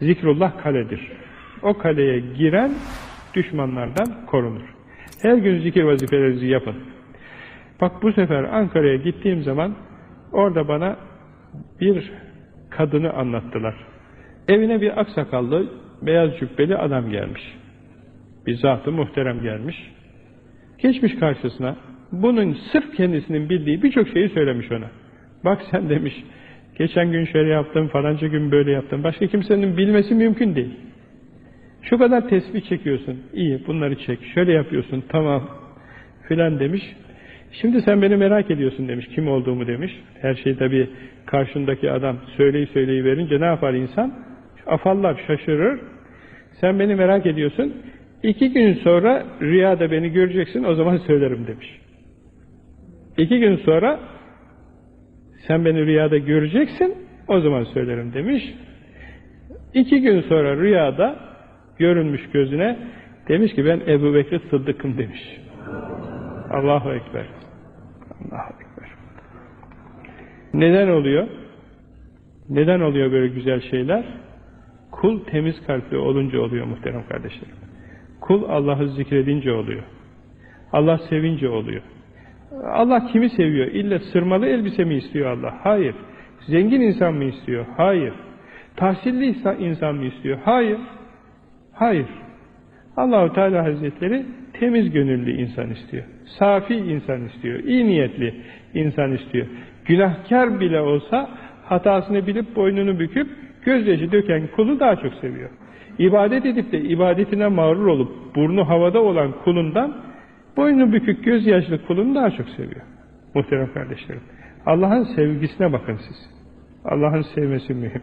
Zikrullah kaledir. O kaleye giren düşmanlardan korunur. Her gün zikir vazifelerinizi yapın. Bak bu sefer Ankara'ya gittiğim zaman orada bana bir kadını anlattılar. Evine bir aksakallı, beyaz cübbeli adam gelmiş. Bir zat-ı muhterem gelmiş. Geçmiş karşısına. Bunun sırf kendisinin bildiği birçok şeyi söylemiş ona. Bak sen demiş, geçen gün şöyle yaptım, falanca gün böyle yaptım. Başka kimsenin bilmesi mümkün değil. Şu kadar tesbih çekiyorsun, iyi bunları çek. Şöyle yapıyorsun, tamam filan demiş. Şimdi sen beni merak ediyorsun demiş, kim olduğumu demiş. Her şey tabii karşındaki adam söyleyi söyleyi verince ne yapar insan? Afallar, şaşırır. Sen beni merak ediyorsun. İki gün sonra rüyada beni göreceksin, o zaman söylerim demiş. İki gün sonra sen beni rüyada göreceksin, o zaman söylerim demiş. İki gün sonra rüyada görünmüş gözüne, demiş ki ben Ebu Bekir Sıddık'ım demiş. Allahu Ekber. Allahu Ekber. Neden oluyor? Neden oluyor böyle güzel şeyler? Kul temiz kalpli olunca oluyor muhterem kardeşlerim. Kul Allah'ı zikredince oluyor. Allah sevince oluyor. Allah kimi seviyor? İlle sırmalı elbise mi istiyor Allah? Hayır. Zengin insan mı istiyor? Hayır. Tahsilli insan mı istiyor? Hayır. Hayır. Allahu Teala Hazretleri temiz gönüllü insan istiyor. Safi insan istiyor. iyi niyetli insan istiyor. Günahkar bile olsa hatasını bilip boynunu büküp gözyaşı döken kulu daha çok seviyor. İbadet edip de ibadetine mağrur olup burnu havada olan kulundan boynu bükük gözyaşlı kulunu daha çok seviyor. Muhterem kardeşlerim. Allah'ın sevgisine bakın siz. Allah'ın sevmesi mühim.